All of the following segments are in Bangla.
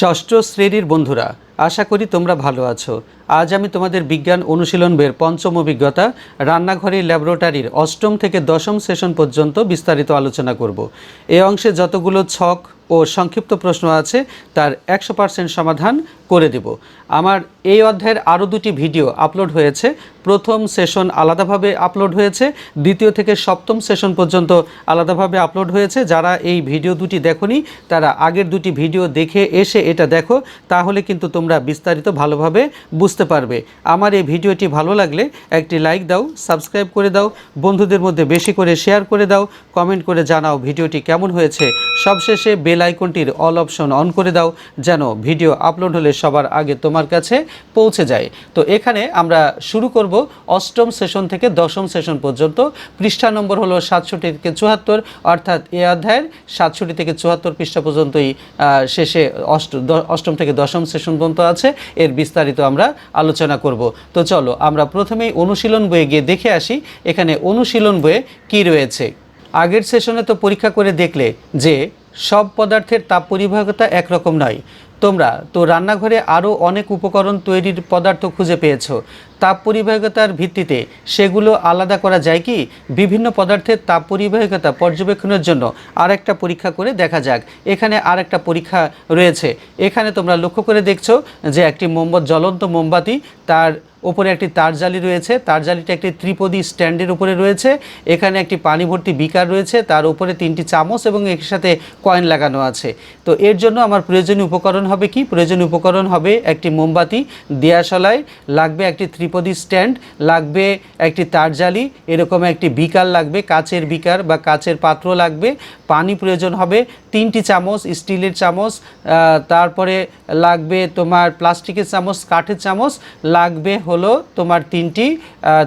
ষষ্ঠ শ্রেণির বন্ধুরা আশা করি তোমরা ভালো আছো। আজ আমি তোমাদের বিজ্ঞান অনুশীলন বের পঞ্চম অভিজ্ঞতা, রান্নাঘরে ল্যাবরেটরির অষ্টম থেকে দশম সেশন পর্যন্ত বিস্তারিত আলোচনা করব। এ অংশে যতগুলো ছক ও সংক্ষিপ্ত প্রশ্ন আছে, তার একশো পার্সেন্ট সমাধান করে দেব। আমার এই অধ্যায়ের আরও দুটি ভিডিও আপলোড হয়েছে। প্রথম সেশন আলাদাভাবে আপলোড হয়েছে, দ্বিতীয় থেকে সপ্তম সেশন পর্যন্ত আলাদাভাবে আপলোড হয়েছে। যারা এই ভিডিও দুটি দেখোনি, তারা আগের দুটি ভিডিও দেখে এসে এটা দেখো, তাহলে কিন্তু তোমরা বিস্তারিত ভালোভাবে বুঝতে পারবে। আমার এই ভিডিওটি ভালো লাগলে একটি লাইক দাও সাবস্ক্রাইব করে দাও, বন্ধুদের মধ্যে বেশি করে শেয়ার করে দাও কমেন্ট করে জানাও ভিডিওটি কেমন হয়েছে। সবশেষে বেল আইকনটির অল অপশন অন করে দাও, যেন ভিডিও আপলোড হলে সবার আগে তোমার কাছে পৌঁছে যায়। তো এখানে আমরা শুরু করব অষ্টম সেশন থেকে দশম সেশন পর্যন্ত। পৃষ্ঠা নম্বর হলো সাতষট্টি থেকে চুয়াত্তর, অর্থাৎ এ অধ্যায়ের সাতষট্টি থেকে চুয়াত্তর পৃষ্ঠা পর্যন্তই শেষে অষ্ট অষ্টম থেকে দশম সেশন পর্যন্ত আছে। এর বিস্তারিত আমরা আলোচনা করব। তো চলো, আমরা প্রথমেই অনুশীলন বইয়ে গিয়ে দেখে আসি, এখানে অনুশীলন বইয়ে কি রয়েছে। আগের সেশনে তো পরীক্ষা করে দেখলে যে, সব পদার্থের তাপ পরিবাহকতা একরকম নয়। তোমরা তো রান্নাঘরে আরও অনেক উপকরণ তৈরির পদার্থ খুঁজে পেয়েছ। তাপ পরিবাহকতার ভিত্তিতে সেগুলো আলাদা করা যায় কি? বিভিন্ন পদার্থের তাপ পরিবাহকতা পর্যবেক্ষণের জন্য আরেকটা পরীক্ষা করে দেখা যাক। এখানে আরেকটা পরীক্ষা রয়েছে। এখানে তোমরা লক্ষ্য করে দেখছ যে একটি মোমবাতি, জ্বলন্ত মোমবাতি, তার ওপরে একটি তার জালি রয়েছে। তার জালিটা একটি ত্রিপদী স্ট্যান্ডের উপরে রয়েছে। এখানে একটি পানি ভর্তি বিকার রয়েছে। তার উপরে তিনটি চামচ এবং এর সাথে কয়েন লাগানো আছে। তো এর জন্য আমার প্রয়োজনীয় উপকরণ হবে কি? প্রয়োজনীয় উপকরণ হবে একটি মোমবাতি, দিয়াশলায় লাগবে একটি ত্রিপদী স্ট্যান্ড লাগবে একটি তারজালি এরকম একটি বিকার লাগবে, কাচের বিকার বা কাচের পাত্র লাগবে। পানি প্রয়োজন হবে তিনটি চামচ, স্টিলের চামচ তারপরে লাগবে তোমার প্লাস্টিকের চামচ, কাঠের চামচ, লাগবে হলো তোমার তিনটি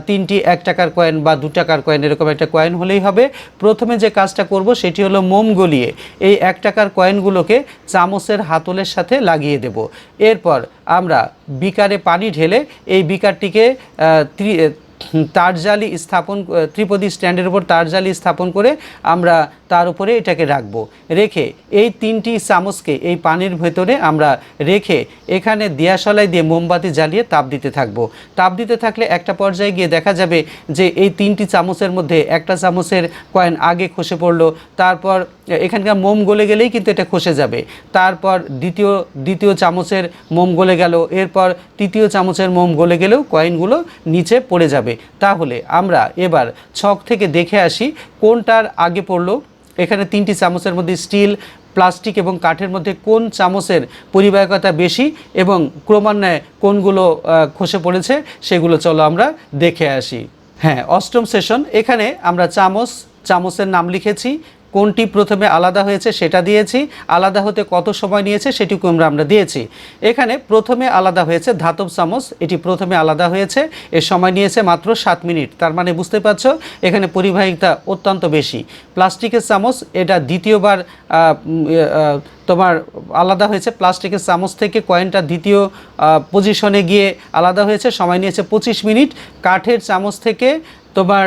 তিনটি এক টাকার কয়েন বা দু টাকার কয়েন এরকম একটা কয়েন হলেই হবে। প্রথমে যে কাজটা করব সেটি হলো মোম গলিয়ে এই এক টাকার কয়েনগুলোকে চামচের হাতলের সাথে লাগিয়ে দেব। এরপর আমরা বিকারে পানি ঢেলে এই বিকারটিকে আহ, ত্রি- তার জালি স্থাপন ত্রিপদী স্ট্যান্ডের উপর তার জালি স্থাপন করে আমরা তার উপরে এটাকে রাখব। রেখে এই তিনটি চামচকে এই পানির ভেতরে আমরা রেখে এখানে দিয়াশলায় দিয়ে মোমবাতি জ্বালিয়ে তাপ দিতে থাকব। তাপ দিতে থাকলে একটা পর্যায়ে গিয়ে দেখা যাবে যে এই তিনটি চামচের মধ্যে একটা চামচের কয়েন আগে খসে পড়ল তারপর এখানকার মোম গলে গেলেই কিন্তু এটা খসে যাবে। তারপর দ্বিতীয় দ্বিতীয় চামচের মোম গলে গেল এরপর তৃতীয় চামচের মোম গলে গেলেও কয়েনগুলো নিচে পড়ে যাবে। তাহলে আমরা এবার ছক থেকে দেখে আসি কোনটার আগে পড়ল। এখানে তিনটি চামচের মধ্যে স্টিল, প্লাস্টিক এবং কাঠের মধ্যে কোন চামচের পরিবাহকতা বেশি এবং ক্রমান্বয়ে কোনগুলো খসে পড়েছে সেগুলো চলো আমরা দেখে আসি। হ্যাঁ অষ্টম সেশন। এখানে আমরা চামচ, চামচের নাম লিখেছি। কোনটি প্রথমে আলাদা হয়েছে সেটা দিয়েছি, আলাদা হতে কত সময় নিয়েছে সেটুকু আমরা আমরা দিয়েছি। এখানে প্রথমে আলাদা হয়েছে ধাতব চামচ, এটি প্রথমে আলাদা হয়েছে এর সময় নিয়েছে মাত্র সাত মিনিট। তার মানে বুঝতে পারছ, এখানে পরিবাহিকতা অত্যন্ত বেশি। প্লাস্টিকের চামচ, এটা দ্বিতীয়বার তোমার আলাদা হয়েছে। প্লাস্টিকের চামচ থেকে কয়েনটা দ্বিতীয় পজিশনে গিয়ে আলাদা হয়েছে, সময় নিয়েছে পঁচিশ মিনিট। কাঠের চামচ থেকে তোমার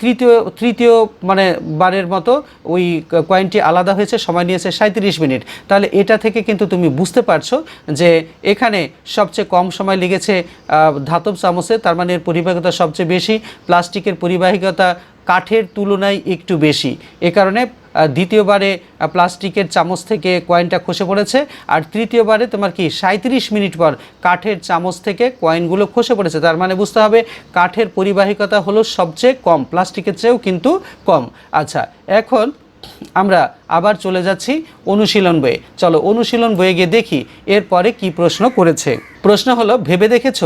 তৃতীয় তৃতীয় মানে বারের মতো ওই কয়েনটি আলাদা হয়েছে, সময় নিয়েছে সাঁত্রিশ মিনিট। তাহলে এটা থেকে কিন্তু তুমি বুঝতে পারছ যে এখানে সবচেয়ে কম সময় লেগেছে ধাতব চামচে, তার মানে এর পরিবাহিকতা সবচেয়ে বেশি, প্লাস্টিকের পরিবাহিকতা কাঠের তুলনায় একটু বেশি। এ কারণে দ্বিতীয়বারে প্লাস্টিকের চামচ থেকে কয়েনটা খসে পড়েছে, আর তৃতীয়বারে তোমার কি সাঁত্রিশ মিনিট পর কাঠের চামচ থেকে কয়েনগুলো খসে পড়েছে। তার মানে বুঝতে হবে, কাঠের পরিবাহিকতা হলো সবচেয়ে কম, প্লাস্টিকের চেয়েও কিন্তু কম। আচ্ছা এখন আমরা আবার চলে যাচ্ছি অনুশীলন বইয়ে। চলো অনুশীলন বইয়ে গিয়ে দেখি, এরপরে কি প্রশ্ন করেছে। প্রশ্ন হলো, ভেবে দেখেছ?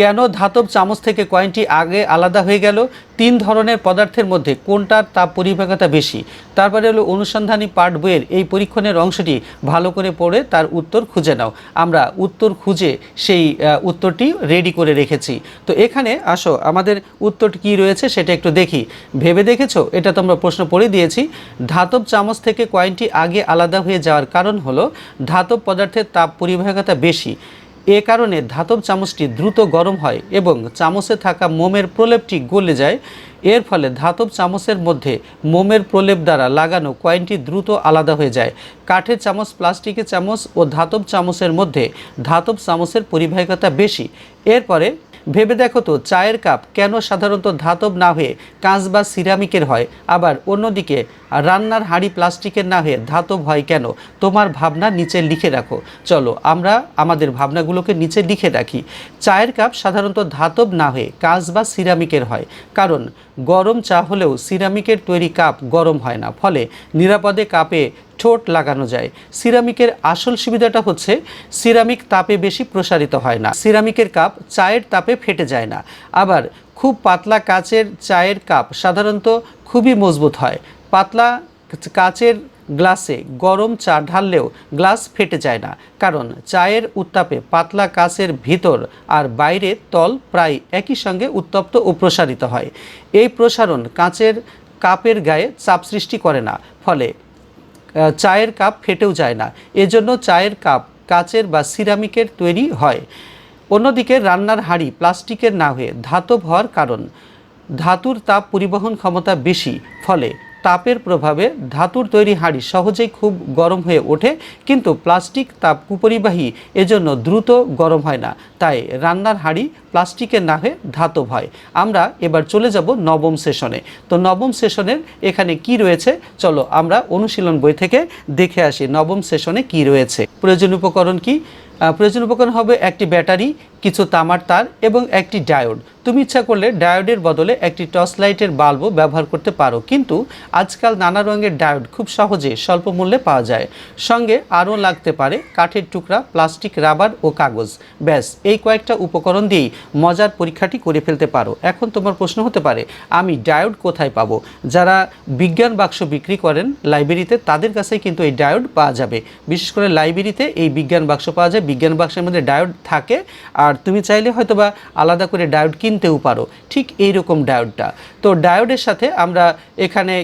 কেন ধাতব চামচ থেকে কয়েনটি আগে আলাদা হয়ে গেল? তিন ধরনের পদার্থের মধ্যে কোনটার তাপ পরিবাহকতা বেশি? তারপরে হলো অনুসন্ধানী পাঠ বইয়ের এই পরীক্ষণের অংশটি ভালো করে পড়ে তার উত্তর খুঁজে নাও। আমরা উত্তর খুঁজে সেই উত্তরটি রেডি করে রেখেছি। তো এখানে আসো, আমাদের উত্তরটি কী রয়েছে সেটা একটু দেখি। ভেবে দেখেছ? এটা তোমরা প্রশ্ন পড়ে দিয়েছি। ধাতব চামচ থেকে কয়েনটি আগে আলাদা হয়ে যাওয়ার কারণ হলো ধাতব পদার্থের তাপ পরিবাহকতা বেশি। এ কারণে ধাতব চামচটি দ্রুত গরম হয় এবং চামচে থাকা মোমের প্রলেপটি গলে যায়। এর ফলে ধাতব চামচের মধ্যে মোমের প্রলেপ দ্বারা লাগানো কয়েনটি দ্রুত আলাদা হয়ে যায়। কাঠের চামচ, প্লাস্টিকের চামচ ও ধাতব চামচের মধ্যে ধাতব চামচের পরিবাহিকতা বেশি। এরপরে ভেবে দেখো তো, চায়ের কাপ কেন সাধারণত ধাতব না হয়ে কাঁচ বা সিরামিকের হয়? আবার অন্যদিকে, রান্নার হাঁড়ি প্লাস্টিকের না হয়ে ধাতব হয় কেন? তোমার ভাবনা নিচে লিখে রাখো। চলো, আমরা আমাদের ভাবনাগুলোকে নিচে লিখে রাখি। চায়ের কাপ সাধারণত ধাতব না হয়ে কাঁচ বা সিরামিকের হয়। কারণ, গরম চা হলেও সিরামিকের তৈরি কাপ গরম হয় না। ফলে নিরাপদে কাপে ঠোঁট লাগানো যায়। সিরামিকের আসল সুবিধাটা হচ্ছে সিরামিক তাপে বেশি প্রসারিত হয় না। সিরামিকের কাপ চায়ের তাপে ফেটে যায় না। আবার খুব পাতলা কাচের চায়ের কাপ সাধারণত খুবই মজবুত হয়। পাতলা কাচের গ্লাসে গরম চা ঢাললেও গ্লাস ফেটে যায় না। কারণ চায়ের উত্তাপে পাতলা কাচের ভিতর আর বাইরে তল প্রায় একই সঙ্গে উত্তপ্ত ও প্রসারিত হয়। এই প্রসারণ কাচের কাপের গায়ে চাপ সৃষ্টি করে না। ফলে চায়ের কাপ ফেটেও যায় না। এজন্য চায়ের কাপ কাচের বা সিরামিকের তৈরি হয়। অন্যদিকে রান্নার হাঁড়ি প্লাস্টিকের না হয়ে ধাতব হওয়ার কারণ। ধাতুর তাপ পরিবহন ক্ষমতা বেশি, ফলে তাপের প্রভাবে ধাতুর তৈরি হাঁড়ি সহজেই খুব গরম হয়ে ওঠে, কিন্তু প্লাস্টিক তাপ কুপরিবাহী, এজন্য দ্রুত গরম হয় না। তাই রান্নার হাঁড়ি প্লাস্টিকের না হয়ে ধাতব হয়। আমরা এবার চলে যাব নবম সেশনে। তো নবম সেশনের এখানে কি রয়েছে? চলো আমরা অনুশীলন বই থেকে দেখে আসি নবম সেশনে কি রয়েছে। প্রয়োজনীয় উপকরণ কি? আহ, প্রয়োজনীয় উপকরণ হবে একটি ব্যাটারি কিছু তামার তার এবং একটি ডায়োড। তুমি ইচ্ছা করলে ডায়োডের বদলে একটি টর্চ লাইটের বাল্বও ব্যবহার করতে পারো কিন্তু আজকাল নানা রঙের ডায়োড খুব সহজে স্বল্প মূল্যে পাওয়া যায়। সঙ্গে আরও লাগতে পারে কাঠের টুকরা প্লাস্টিক রাবার ও কাগজ। ব্যাস এই কয়েকটা উপকরণ দিয়েই মজার পরীক্ষাটি করে ফেলতে পারো। এখন তোমার প্রশ্ন হতে পারে আমি ডায়োড কোথায় পাবো? যারা বিজ্ঞান বাক্স বিক্রি করেন লাইব্রেরিতে তাদের কাছেই কিন্তু এই ডায়োড পাওয়া যাবে। বিশেষ করে লাইব্রেরিতে এই বিজ্ঞান বাক্স পাওয়া যায় বিজ্ঞান বাক্সের মধ্যে ডায়োড থাকে, আর তুমি চাইলে হয়তো বা আলাদা করে ডায়োড কিনতেও পারো। ঠিক এইরকম ডায়োডটা। তো ডায়োডের সাথে আমরা এখানে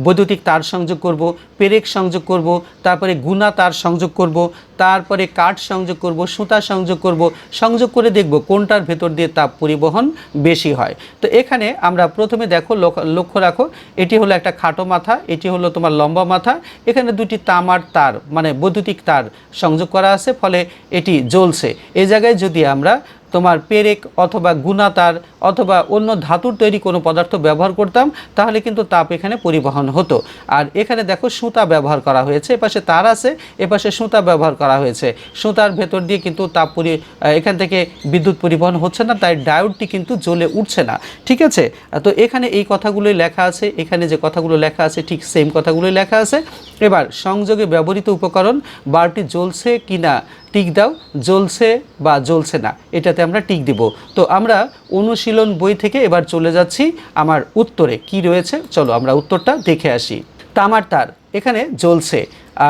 বৈদ্যুতিক তার সংযোগ করব, পেরেক সংযোগ করব, তারপরে গুণা তার সংযোগ করব, তারপরে কাঠ সংযোগ করব, সুতা সংযোগ করব, সংযোগ করে দেখব কোনটার ভেতর দিয়ে তাপ পরিবহন বেশি হয়। তো এখানে আমরা প্রথমে দেখো লক্ষ- লক্ষ্য রাখো, এটি হলো একটা খাটো মাথা, এটি হলো তোমার লম্বা মাথা, এখানে দুটি তামার তার মানে বৈদ্যুতিক তার সংযোগ করা আছে, ফলে এটি জ্বলছে। এই জায়গায় যদি আমরা তোমার পেরেক অথবা গুণা তার অথবা অন্য ধাতুর তৈরি কোনো পদার্থ ব্যবহার করতাম, তাহলে কিন্তু তাপ এখানে পরিবহন হতো। আর এখানে দেখো সুতা ব্যবহার করা হয়েছে, এপাশে তার আছে, এপাশে সুতা ব্যবহার করা হয়েছে। সুতার ভেতর দিয়ে কিন্তু তাপ পরি এখান থেকে বিদ্যুৎ পরিবহন হচ্ছে না, তাই ডায়োডটি কিন্তু জ্বলে উঠছে না। ঠিক আছে? তো এখানে এই কথাগুলোই লেখা আছে, এখানে যে কথাগুলো লেখা আছে ঠিক সেম কথাগুলোই লেখা আছে। এবার সংযোগে ব্যবহৃত উপকরণ বাল্বটি জ্বলছে কি না টিক দাও, জ্বলছে বা জ্বলছে না, এটাতে আমরা টিক দিব। তো আমরা অনুশীলন বই থেকে এবার চলে যাচ্ছি আমার উত্তরে। কি রয়েছে? চলো আমরা উত্তরটা দেখে আসি। তামার তার, এখানে জ্বলছে,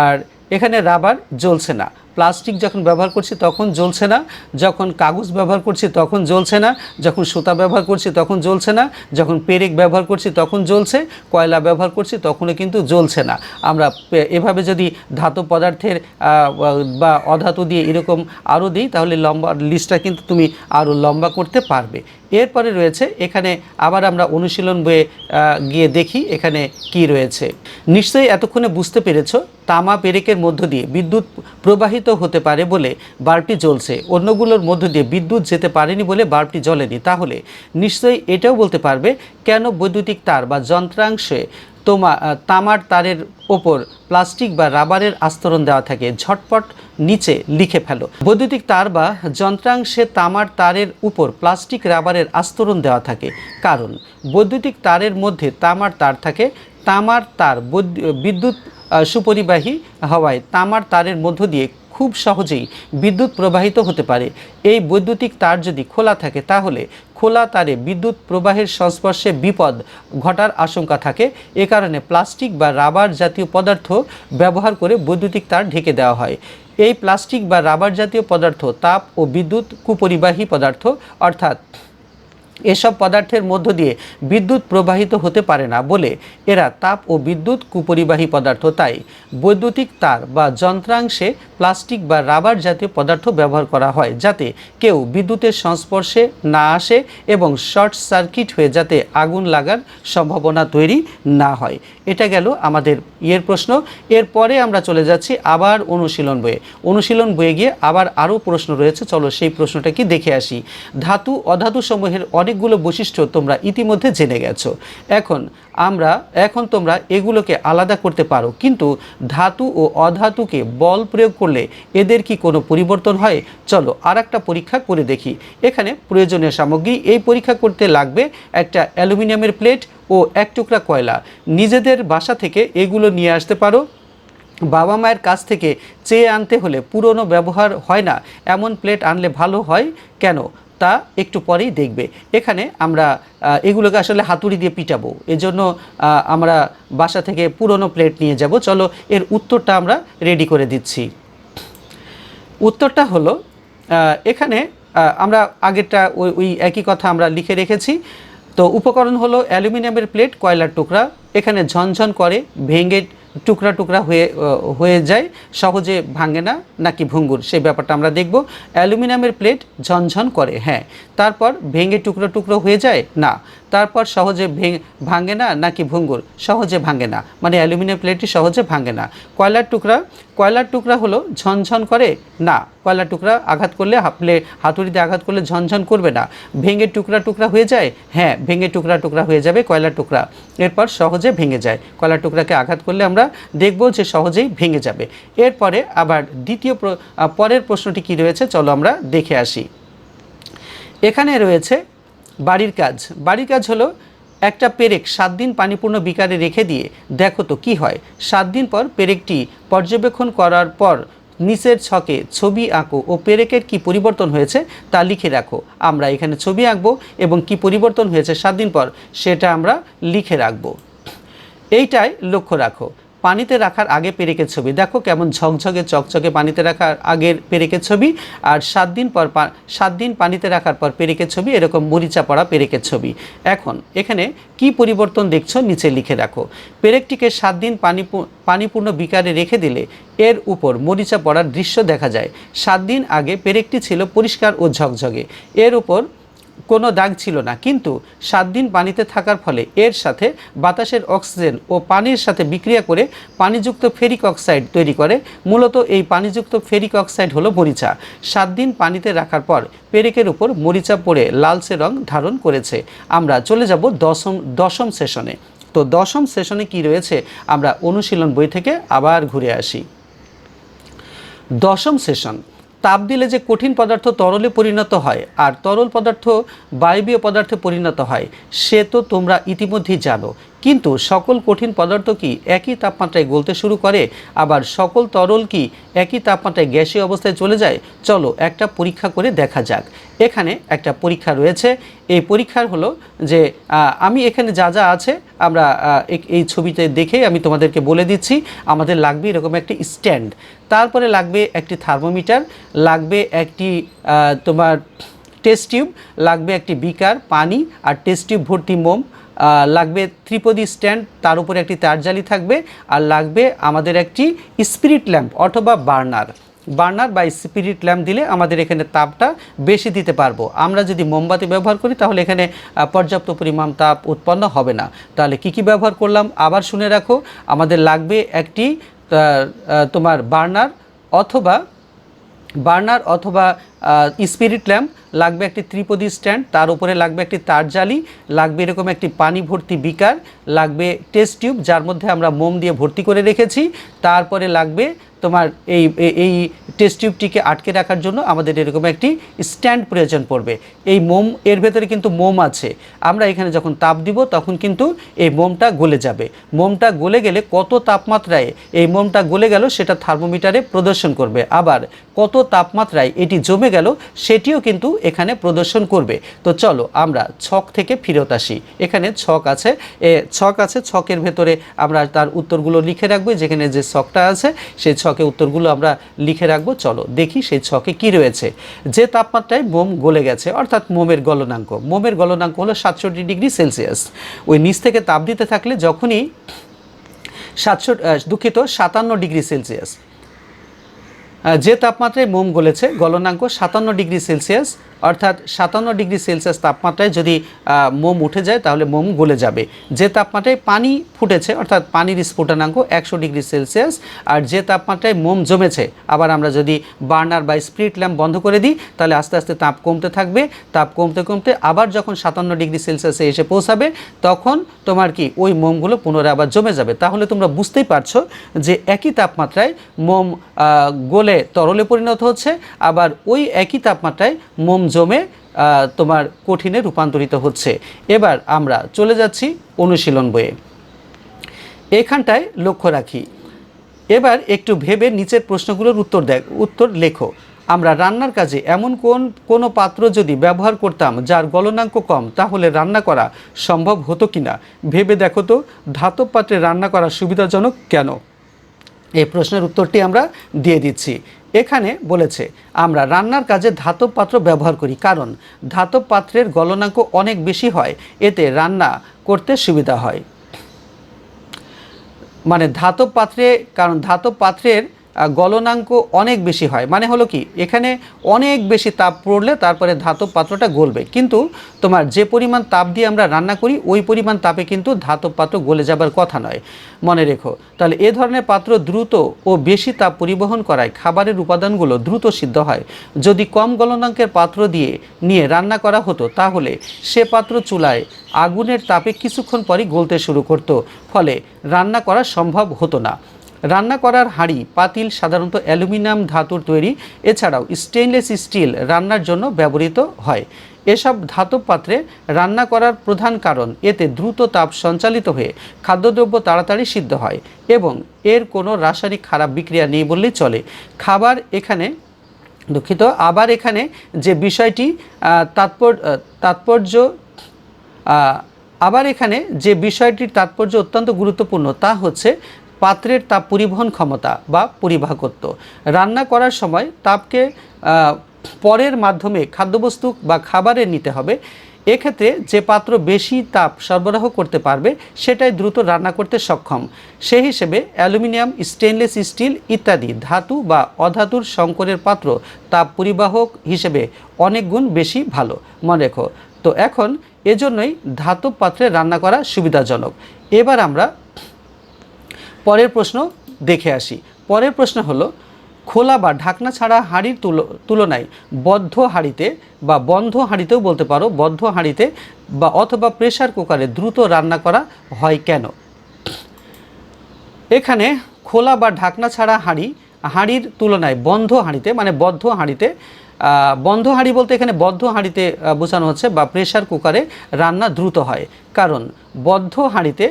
আর এখানে রাবার জ্বলছে না। প্লাস্টিক যখন ব্যবহার করছি তখন জ্বলছে না, যখন কাগজ ব্যবহার করছি তখন জ্বলছে না, যখন সুতা ব্যবহার করছি তখন জ্বলছে না, যখন পেরেক ব্যবহার করছি তখন জ্বলছে, কয়লা ব্যবহার করছি তখনও কিন্তু জ্বলছে না। আমরা এভাবে যদি ধাতু পদার্থের বা অধাতু দিয়ে এরকম আরও দিই, তাহলে লম্বা লিস্টটা কিন্তু তুমি আরও লম্বা করতে পারবে। এরপরে রয়েছে, এখানে আবার আমরা অনুশীলন বয়ে গিয়ে দেখি এখানে কি রয়েছে। নিশ্চয়ই এতক্ষণে বুঝতে পেরেছ তামা পেরেকের মধ্য দিয়ে বিদ্যুৎ প্রবাহিত হতে পারে বলে বাল্বটি জ্বলছে। অন্যগুলোর মধ্য দিয়ে বিদ্যুৎ যেতে পারেনি বলে বাল্বটি জ্বলেনি। তাহলে নিশ্চয়ই এটাও বলতে পারবে, কেন বৈদ্যুতিক তার বা যন্ত্রাংশে তোমা তামার তারের ওপর প্লাস্টিক বা রাবারের আস্তরণ দেওয়া থাকে? ঝটপট নিচে লিখে ফেলো। বৈদ্যুতিক তার বা যন্ত্রাংশে তামার তারের উপর প্লাস্টিক, রাবারের আস্তরণ দেওয়া থাকে। কারণ বৈদ্যুতিক তারের মধ্যে তামার তার থাকে। তামার তার বৈদ্যু- বিদ্যুৎ সুপরিবাহী হওয়ায় তামার তারের মধ্য দিয়ে খুব সহজেই বিদ্যুৎ প্রবাহিত হতে পারে। এই বৈদ্যুতিক তার যদি খোলা থাকে, তাহলে খোলা তারে বিদ্যুৎ প্রবাহের সংস্পর্শে বিপদ ঘটার আশঙ্কা থাকে। এ কারণে প্লাস্টিক বা রাবার জাতীয় পদার্থ ব্যবহার করে বৈদ্যুতিক তার ঢেকে দেওয়া হয়। এই প্লাস্টিক বা রাবার জাতীয় পদার্থ তাপ ও বিদ্যুৎ কুপরিবাহী পদার্থ, অর্থাৎ এসব পদার্থের মধ্য দিয়ে বিদ্যুৎ প্রবাহিত হতে পারে না বলে এরা তাপ ও বিদ্যুৎ কুপরিবাহী পদার্থ। তাই বৈদ্যুতিক তার বা যন্ত্রাংশে প্লাস্টিক বা রাবার জাতীয় পদার্থ ব্যবহার করা হয় যাতে কেউ বিদ্যুতের সংস্পর্শে না আসে এবং শর্ট সার্কিট হয়ে যাতে আগুন লাগার সম্ভাবনা তৈরি না হয়। এটা গেল আমাদের ইয়ের প্রশ্ন। এরপরে আমরা চলে যাচ্ছি আবার অনুশীলন বইয়ে। অনুশীলন বইয়ে গিয়ে আবার আরও প্রশ্ন রয়েছে। চলো সেই প্রশ্নটা কি দেখে আসি। ধাতু, অধাতু সমূহের অনেকগুলো বৈশিষ্ট্য তোমরা ইতিমধ্যে জেনে গেছো। এখন আমরা, এখন তোমরা এগুলোকে আলাদা করতে পারো। কিন্তু ধাতু ও অধাতুকে বল প্রয়োগ করলে এদের কি কোনো পরিবর্তন হয়? চলো আর একটা পরীক্ষা করে দেখি। এখানে প্রয়োজনীয় সামগ্রী এই পরীক্ষা করতে লাগবে একটা অ্যালুমিনিয়ামের প্লেট ও এক টুকরা কয়লা। নিজেদের বাসা থেকে এগুলো নিয়ে আসতে পারো। বাবা মায়ের কাছ থেকে চেয়ে আনতে হলে পুরনো ব্যবহার হয় না। এমন প্লেট আনলে ভালো হয় কেন? তা একটু পরেই দেখবে। এখানে আমরা এগুলোকে আসলে হাতুড়ি দিয়ে পিটাবো। এজন্য আমরা বাসা থেকে পুরনো প্লেট নিয়ে যাব। চলো, এর উত্তরটা আমরা রেডি করে দিচ্ছি। উত্তরটা হলো এখানে আমরা আগেরটা ওই ওই একই কথা আমরা লিখে রেখেছি। তো উপকরণ হলো অ্যালুমিনিয়ামের প্লেট, কয়লার টুকরা। এখানে ঝনঝন করে, ভেঙে টুকরা টুকরা হয়ে হয়ে যায়, সহজে ভাঙে না, নাকি ভঙ্গুর, সেই ব্যাপারটা আমরা দেখব। অ্যালুমিনিয়ামের প্লেট ঝনঝন করে হ্যাঁ। তারপর ভেঙে টুকরো টুকরো হয়ে যায়, না। তারপর সহজে ভেঙে না, নাকি ভঙ্গুর? সহজে ভাঙে না। মানে অ্যালুমিনিয়াম প্লেটটি সহজে ভাঙে না। কয়লার টুকরা কয়লার টুকরা হলো ঝনঝন করে? না। কয়লার টুকরা আঘাত করলে হাপলে হাতুড়িতে আঘাত করলে ঝনঝন করবে না। ভেঙে টুকরা টুকরা হয়ে যায়? হ্যাঁ ভেঙে টুকরা টুকরা হয়ে যাবে কয়লার টুকরা। এরপর সহজে ভেঙে যায়। কয়লার টুকরাকে আঘাত করলে আমরা দেখব যে সহজেই ভেঙে যাবে। এরপরে আবার দ্বিতীয় পরের প্রশ্নটি কি রয়েছে? চলো আমরা দেখে আসি। এখানে রয়েছে বাড়ির কাজ। বাড়ির কাজ হলো একটা পেরেক সাত দিন পানিপূর্ণ বিকারে রেখে দিয়ে দেখো তো কি হয়। সাত দিন পর পেরেকটি পর্যবেক্ষণ করার পর নিচের ছকে ছবি আঁকো ও পেরেকের কি পরিবর্তন হয়েছে তা লিখে রাখো। আমরা এখানে ছবি আঁকবো এবং কি পরিবর্তন হয়েছে সাত দিন পর সেটা আমরা লিখে রাখব। এইটাই লক্ষ্য রাখো। পানিতে রাখার আগে পেরেকের ছবি। দেখো কেমন ঝকঝকে, চকচকে পানিতে রাখার আগের পেরেকের ছবি আর সাত দিন পর সাত দিন পানিতে রাখার পর পেরেকের ছবি, এরকম মরিচা পড়া পেরেকের ছবি। এখন, এখানে কি পরিবর্তন দেখছ নিচে লিখে রাখো। পেরেকটিকে সাত দিন পানি পানিপূর্ণ বিকারে রেখে দিলে এর উপর মরিচা পড়ার দৃশ্য দেখা যায়। সাত দিন আগে পেরেকটি ছিল পরিষ্কার ও ঝকঝকে। এর উপর কোনো দাগ ছিল না। কিন্তু সাত দিন পানিতে থাকার ফলে এর সাথে বাতাসের অক্সিজেন ও পানির সাথে বিক্রিয়া করে পানিযুক্ত ফেরিক অক্সাইড তৈরি করে। মূলত এই পানিযুক্ত ফেরিক অক্সাইড হলো মরিচা। সাত দিন পানিতে রাখার পর পেরেকের উপর মরিচা পড়ে লালচে রং ধারণ করেছে। আমরা চলে যাব দশম দশম সেশনে। তো দশম সেশনে কি রয়েছে আমরা অনুশীলন বই থেকে আবার ঘুরে আসি। দশম সেশন। তাপ দিলে যে কঠিন পদার্থ তরলে পরিণত হয় আর তরল পদার্থ বায়বীয় পদার্থে পরিণত হয়, সে তো তোমরা ইতিমধ্যেই জানো। কিন্তু সকল কঠিন পদার্থ কি একই তাপমাত্রায় গলতে শুরু করে? আবার সকল তরল কি একই তাপমাত্রায় গ্যাসীয় অবস্থায় চলে যায়? চলো একটা পরীক্ষা করে দেখা যাক। এখানে একটা পরীক্ষা রয়েছে। এই পরীক্ষার হলো যে আমি এখানে যা যা আছে, আমরা এই ছবিতে দেখেই আমি তোমাদেরকে বলে দিচ্ছি। আমাদের লাগবে এরকম একটি স্ট্যান্ড। তারপরে লাগবে একটি থার্মোমিটার, লাগবে একটি তোমার টেস্ট টিউব, লাগবে একটি বিকার, পানি আর টেস্ট টিউব ভর্তি মোম। লাগবে ত্রিপদী স্ট্যান্ড, তার উপরে একটি তারজালি থাকবে আর লাগবে আমাদের একটি স্পিরিট ল্যাম্প অথবা বার্নার। বার্নার বা স্পিরিট ল্যাম্প দিলে আমাদের এখানে তাপটা বেশি দিতে পারব। আমরা যদি মোমবাতি ব্যবহার করি, তাহলে এখানে পর্যাপ্ত পরিমাণ তাপ উৎপন্ন হবে না। তাহলে কি কি ব্যবহার করলাম? আবার শুনে রাখো, আমাদের লাগবে একটি তোমার বার্নার অথবা বার্নার অথবা স্পিরিট ল্যাম্প, লাগবে একটি ত্রিপদী স্ট্যান্ড, তার উপরে লাগবে একটি তার জালি, লাগবে এরকম একটি পানি ভর্তি বিকার, লাগবে টেস্ট টিউব, যার মধ্যে আমরা মোম দিয়ে ভর্তি করে রেখেছি, তারপরে লাগবে তোমার এই এই টেস্ট টিউবটিকে আটকে রাখার জন্য আমাদের এরকম একটি স্ট্যান্ড প্রয়োজন পড়বে। এই মোম, এর ভেতরে কিন্তু মোম আছে। আমরা এখানে যখন তাপ দিব, তখন কিন্তু এই মোমটা গলে যাবে। মোমটা গলে গেলে কত তাপমাত্রায় এই মোমটা গলে গেল, সেটা থার্মোমিটারে প্রদর্শন করবে। আবার কত তাপমাত্রায় এটি জমে কমে গেল, সেটিও কিন্তু এখানে প্রদর্শন করবে। তো চলো, আমরা ছক থেকে ফিরত আসি। এখানে ছক আছে। এ ছক আছে, ছকের ভেতরে আমরা তার উত্তরগুলো লিখে রাখব। যেখানে যে ছকটা আছে, সেই ছকে উত্তরগুলো আমরা লিখে রাখব। চলো, দেখি সেই ছকে কি রয়েছে। যে তাপমাত্রায় মোম গলে গেছে, অর্থাৎ মোমের গলনাঙ্ক। মোমের গলনাঙ্ক হলো সাতষট্টি ডিগ্রি সেলসিয়াস। ওই নিচ থেকে তাপ দিতে থাকলে যখনই সাতষট্টি দুঃখিত, সাতান্ন ডিগ্রি সেলসিয়াস। যে তাপমাত্রায় মোম গলেছে, গলনাঙ্ক সাতান্ন ডিগ্রি সেলসিয়াস, অর্থাৎ সাতান্ন ডিগ্রি সেলসিয়াস তাপমাত্রায় যদি মোম উঠে যায়, তাহলে মোম গলে যাবে। যে তাপমাত্রায় পানি ফুটেছে, অর্থাৎ পানির স্ফুটনাঙ্ক একশো ডিগ্রি সেলসিয়াস, আর যে তাপমাত্রায় মোম জমেছে, আবার আমরা যদি বার্নার বা স্প্রিট ল্যাম্প বন্ধ করে দিই, তাহলে আস্তে আস্তে তাপ কমতে থাকবে। তাপ কমতে কমতে আবার যখন সাতান্ন ডিগ্রি সেলসিয়াসে এসে পৌঁছাবে, তখন তোমার কি ওই মোমগুলো পুনরায় আবার জমে যাবে। তাহলে তোমরা বুঝতেই পারছ যে একই তাপমাত্রায় মোম গলে তরলে পরিণত হচ্ছে, আবার ওই একই তাপমাত্রায় মোম জমে তোমার কঠিনে রূপান্তরিত হচ্ছে। এবার আমরা চলে যাচ্ছি অনুশীলন বইয়ে। এখানটায় লক্ষ্য রাখি। এবার একটু ভেবে নিচের প্রশ্নগুলোর উত্তর দেখ, উত্তর লেখো। আমরা রান্নার কাজে এমন কোন, কোনো পাত্র যদি ব্যবহার করতাম যার গলনাঙ্ক কম, তাহলে রান্না করা সম্ভব হতো কিনা? ভেবে দেখো তো, ধাতব পাত্রে রান্না করা সুবিধাজনক কেন? এই প্রশ্নের উত্তরটি আমরা দিয়ে দিচ্ছি। এখানে বলেছে, আমরা রান্নার কাজে ধাতব পাত্র ব্যবহার করি, কারণ ধাতব পাত্রের গলনাঙ্ক অনেক বেশি হয়, এতে রান্না করতে সুবিধা হয়। মানে ধাতব পাত্রে, কারণ ধাতব পাত্রের গলনাঙ্ক অনেক বেশি হয়। মানে হলো কি, এখানে অনেক বেশি তাপ পড়লে তারপরে ধাতব পাত্রটা গলবে। কিন্তু তোমার যে পরিমাণ তাপ দিয়ে আমরা রান্না করি, ওই পরিমাণ তাপে কিন্তু ধাতব পাত্র গলে যাবার কথা নয়। মনে রেখো, তাহলে এ ধরনের পাত্র দ্রুত ও বেশি তাপ পরিবহন করায় খাবারের উপাদানগুলো দ্রুত সিদ্ধ হয়। যদি কম গলনাঙ্কের পাত্র দিয়ে, নিয়ে রান্না করা হতো, তাহলে সে পাত্র চুলায় আগুনের তাপে কিছুক্ষণ পরই গলতে শুরু করতো। ফলে রান্না করা সম্ভব হতো না। রান্না করার হাঁড়ি, পাতিল, সাধারণত অ্যালুমিনিয়াম ধাতুর তৈরি। এছাড়াও স্টেনলেস স্টিল রান্নার জন্য ব্যবহৃত হয়। এসব ধাতব পাত্রে রান্না করার প্রধান কারণ, এতে দ্রুত তাপ সঞ্চালিত হয়ে খাদ্যদ্রব্য তাড়াতাড়ি সিদ্ধ হয় এবং এর কোনো রাসায়নিক খারাপ বিক্রিয়া নেই বললেই চলে। খাবার এখানে দুঃখিত, আবার এখানে যে বিষয়টি তাৎপর তাৎপর্য আবার এখানে যে বিষয়টির তাৎপর্য অত্যন্ত গুরুত্বপূর্ণ তা হচ্ছে পাত্রের তাপ পরিবহন ক্ষমতা বা পরিবাহকত্ব। রান্না করার সময় তাপকে পরের মাধ্যমে খাদ্যবস্তু বা খাবারে নিতে হবে। এক্ষেত্রে যে পাত্র বেশি তাপ সরবরাহ করতে পারবে, সেটাই দ্রুত রান্না করতে সক্ষম। সেই হিসেবে অ্যালুমিনিয়াম, স্টেনলেস স্টিল ইত্যাদি ধাতু বা অধাতুর সংকরের পাত্র তাপ পরিবাহক হিসেবে অনেক গুণ বেশি ভালো। মনে রেখো। তো এখন এজন্যই ধাতব পাত্রে রান্না করা সুবিধাজনক। এবার আমরা পরের প্রশ্ন দেখে আসি। পরের প্রশ্ন হলো, খোলা বা ঢাকনা ছাড়া হাঁড়ির তুলনায় বদ্ধ হাঁড়িতে বা বন্ধ হাঁড়িতেও বলতে পারো, বদ্ধ হাঁড়িতে বা অথবা প্রেশার কুকারে দ্রুত রান্না করা হয় কেন? এখানে খোলা বা ঢাকনা ছাড়া হাঁড়ি, হাঁড়ির তুলনায় বন্ধ হাঁড়িতে মানে বদ্ধ হাঁড়িতে বন্ধ হাঁড়ি বলতে এখানে বদ্ধ হাঁড়িতে বোঝানো হচ্ছে বা প্রেশার কুকারে রান্না দ্রুত হয়। কারণ বদ্ধ হাঁড়িতে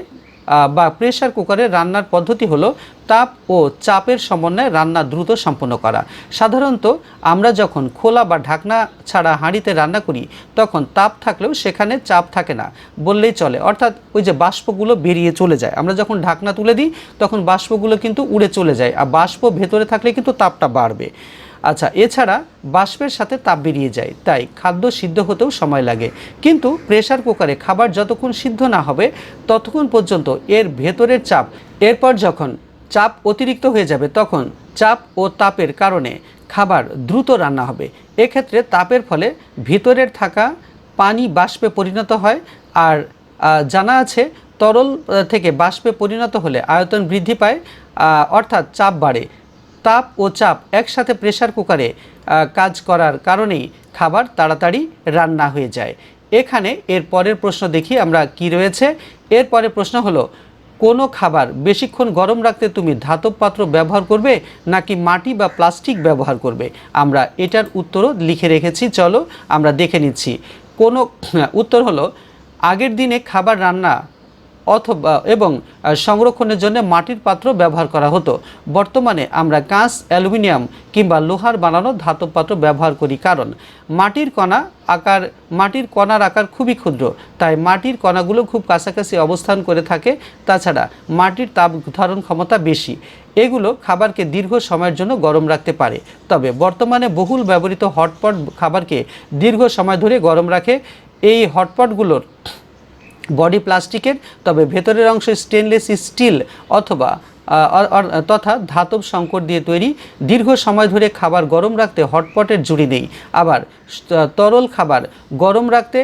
বা প্রেশার কুকারে রান্নার পদ্ধতি হলো তাপ ও চাপের সমন্বয়ে রান্না দ্রুত সম্পন্ন করা। সাধারণত আমরা যখন খোলা বা ঢাকনা ছাড়া হাঁড়িতে রান্না করি, তখন তাপ থাকলেও সেখানে চাপ থাকে না, বললেই চলে। অর্থাৎ ওই যে বাষ্পগুলো বেরিয়ে চলে যায়। আমরা যখন ঢাকনা তুলে দিই, তখন বাষ্পগুলো কিন্তু উড়ে চলে যায়। আর বাষ্প ভেতরে থাকলে কিন্তু তাপটা বাড়বে। আচ্ছা এছাড়া বাষ্পের সাথে তাপ বেরিয়ে যায়, তাই খাদ্য সিদ্ধ হতেও সময় লাগে। কিন্তু প্রেশার কুকারে খাবার যতক্ষণ সিদ্ধ না হবে, ততক্ষণ পর্যন্ত এর ভেতরের চাপ, এরপর যখন চাপ অতিরিক্ত হয়ে যাবে, তখন চাপ ও তাপের কারণে খাবার দ্রুত রান্না হবে। এক্ষেত্রে তাপের ফলে ভিতরের থাকা পানি বাষ্পে পরিণত হয় আর জানা আছে তরল থেকে বাষ্পে পরিণত হলে আয়তন বৃদ্ধি পায় অর্থাৎ চাপ বাড়ে। তাপ ও চাপ একসাথে প্রেশার কুকারে কাজ করার কারণেই খাবার তাড়াতাড়ি রান্না হয়ে যায়। এখানে এর পরের প্রশ্ন দেখি আমরা কি রয়েছে। এর পরের প্রশ্ন হলো, কোনো খাবার বেশিক্ষণ গরম রাখতে তুমি ধাতব পাত্র ব্যবহার করবে নাকি মাটি বা প্লাস্টিক ব্যবহার করবে? আমরা এটার উত্তরও লিখে রেখেছি, চলো আমরা দেখে নিচ্ছি। কোনো, উত্তর হলো, আগের দিনে খাবার রান্না অথবা, এবং সংরক্ষণের জন্য মাটির পাত্র ব্যবহার করা হতো। বর্তমানে আমরা কাঁচ, অ্যালুমিনিয়াম কিংবা লোহার বানানো ধাতব পাত্র ব্যবহার করি কারণ, মাটির কণা আকার, মাটির কণার আকার খুবই ক্ষুদ্র, তাই মাটির কণাগুলো খুব কাছাকাছি অবস্থান করে থাকে। তাছাড়া, মাটির তাপ ধারণ ক্ষমতা বেশি, এগুলো খাবারকে দীর্ঘ সময়ের জন্য গরম রাখতে পারে। তবে বর্তমানে বহুল ব্যবহৃত হটপট খাবারকে দীর্ঘ সময় ধরে গরম রাখে। এই হটপটগুলোর বডি প্লাস্টিকের, তবে ভেতরের অংশ স্টেনলেস স্টিল অথবা তথা ধাতব সংকট দিয়ে তৈরি। দীর্ঘ সময় ধরে খাবার গরম রাখতে হটপটের জুড়ি নেই। আবার তরল খাবার গরম রাখতে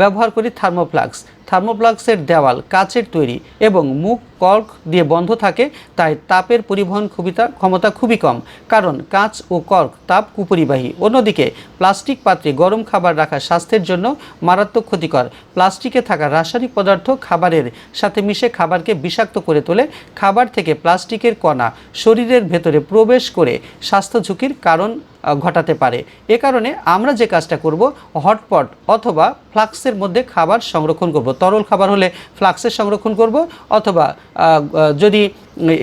ব্যবহার করি থার্মোফ্লাক্স থার্মোফ্লাক্সের দেওয়াল, কাচের তৈরি এবং মুখ কর্ক দিয়ে বন্ধ থাকে, তাই তাপের পরিবহন ক্ষমতা ক্ষমতা খুবই কম। কারণ কাঁচ ও কর্ক তাপ কুপরিবাহী। অন্যদিকে, প্লাস্টিক পাত্রে গরম খাবার রাখা স্বাস্থ্যের জন্য মারাত্মক ক্ষতিকর। প্লাস্টিকে থাকা রাসায়নিক পদার্থ খাবারের সাথে মিশে খাবারকে বিষাক্ত করে তোলে। খাবার থেকে প্লাস্টিকের কণা শরীরের ভেতরে প্রবেশ করে স্বাস্থ্য ঝুঁকির কারণ ঘটাতে পারে। এ কারণে আমরা যে কাজটা করব, হটপট অথবা ফ্লাক্সের মধ্যে খাবার সংরক্ষণ করব। তরল খাবার হলে ফ্লাক্সে সংরক্ষণ করব অথবা যদি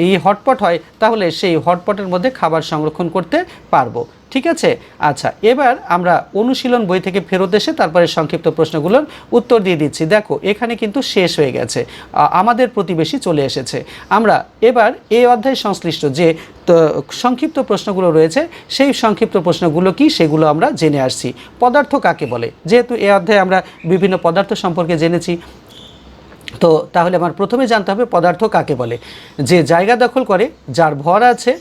এই হটপট হয়, তাহলে সেই হটপটের মধ্যে খাবার সংরক্ষণ করতে পারব। ঠিক আছে? আচ্ছা এবার আমরা অনুশীলন বই থেকে ফেরত এসে তারপরে সংক্ষিপ্ত প্রশ্নগুলোর উত্তর দিয়ে দিচ্ছি। দেখো, এখানে কিন্তু শেষ হয়ে গেছে। আমাদের প্রতিবেশী চলে এসেছে। আমরা এবার এই অধ্যায় সংশ্লিষ্ট যে সংক্ষিপ্ত প্রশ্নগুলো রয়েছে, সেই সংক্ষিপ্ত প্রশ্নগুলো কি সেগুলো আমরা জেনে আসছি। পদার্থ কাকে বলে? যেহেতু এ অধ্যায়ে আমরা বিভিন্ন পদার্থ সম্পর্কে জেনেছি, তো তাহলে আমার প্রথমে জানতে হবে পদার্থ কাকে বলে? যে জায়গা দখল করে, যার ভর আছে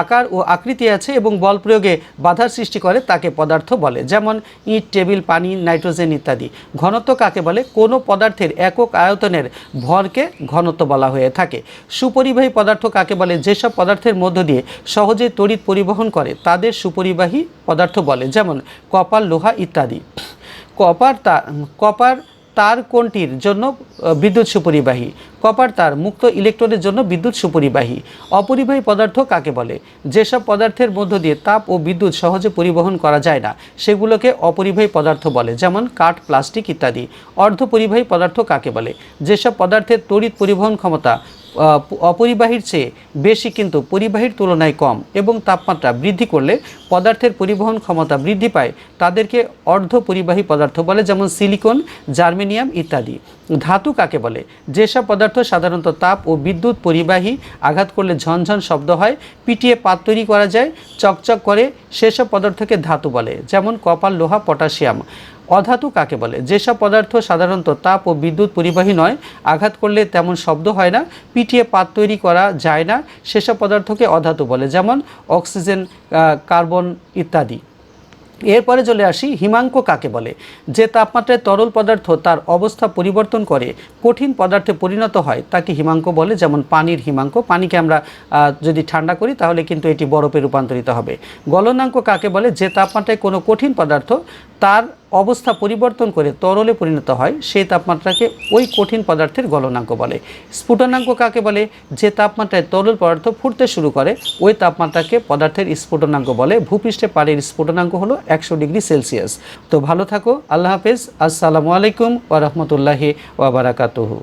আকার ও আকৃতি আছে এবং বল প্রয়োগে বাধার সৃষ্টি করে তাকে পদার্থ বলে, যেমন ইট, টেবিল, পানি, নাইট্রোজেন ইত্যাদি। ঘনত্ব কাকে বলে? কোনো পদার্থের একক আয়তনের ভরকে ঘনত্ব বলা হয়ে থাকে। সুপরিবাহী পদার্থ কাকে বলে? যেসব পদার্থের মধ্য দিয়ে সহজে তড়িৎ পরিবহন করে, তাদের সুপরিবাহী পদার্থ বলে, যেমন কপার, লোহা ইত্যাদি। কপার তা কপার তার কোনটির জন্য বিদ্যুৎ সুপরিবাহী। কপার তার মুক্ত ইলেকট্রনের জন্য বিদ্যুৎ সুপরিবাহী। অপরিবাহী পদার্থ কাকে বলে? যেসব পদার্থের মধ্য দিয়ে তাপ ও বিদ্যুৎ সহজে পরিবহন করা যায় না, সেগুলোকে অপরিবাহী পদার্থ বলে, যেমন কাঠ, প্লাস্টিক ইত্যাদি। অর্ধপরিবাহী পদার্থ কাকে বলে? যেসব পদার্থের তড়িৎ পরিবহন ক্ষমতা অপরিবাহীর চেয়ে বেশি কিন্তু পরিবাহীর তুলনায় কম এবং তাপমাত্রা বৃদ্ধি করলে পদার্থের পরিবহন ক্ষমতা বৃদ্ধি পায়, তাদেরকে অর্ধ পরিবাহী পদার্থ বলে যেমন সিলিকন, জার্মেনিয়াম ইত্যাদি। ধাতু কাকে বলে? যেসব পদার্থ সাধারণত তাপ ও বিদ্যুৎ পরিবাহী আঘাত করলে ঝনঝন শব্দ হয়, পিটিয়ে পাত তৈরি করা যায়, চকচক করে, সেসব পদার্থকে ধাতু বলে, যেমন কপার লোহা, পটাশিয়াম। অধাতু কাকে বলে? যেসব পদার্থ সাধারণত তাপ ও বিদ্যুৎ পরিবাহী নয়, আঘাত করলে তেমন শব্দ হয় না, পিটিয়ে পাত তৈরি করা যায় না, সেসব পদার্থকে অধাতু বলে, যেমন অক্সিজেন কার্বন ইত্যাদি। এরপরে চলে আসি, হিমাঙ্ক কাকে বলে? যে তাপমাত্রায় তরল পদার্থ তার অবস্থা পরিবর্তন করে, কঠিন পদার্থে পরিণত হয়, তাকে হিমাঙ্ক বলে, যেমন পানির হিমাঙ্ক। পানিকে আমরা যদি ঠান্ডা করি, তাহলে কিন্তু এটি বরফে রূপান্তরিত হবে। গলনাঙ্ক কাকে বলে? যে তাপমাত্রায় কোনো কঠিন পদার্থ তার অবস্থা পরিবর্তন করে তরলে পরিণত হয় সেই তাপমাত্রাকে ওই কঠিন পদার্থের গলনাঙ্ক বলে। স্ফুটনাঙ্ক কাকে বলে? যে তাপমাত্রায় তরল পদার্থ ফুটতে শুরু করে, ওই তাপমাত্রাকে পদার্থের স্ফুটনাঙ্ক বলে। ভূপৃষ্ঠে পানির স্ফুটনাঙ্ক হলো একশো ডিগ্রি সেলসিয়াস। তো ভালো থাকো, আল্লাহ হাফেজ। আসসালামু আলাইকুম ওরহমতুল্লাহি ওয়াবারাকাতুহু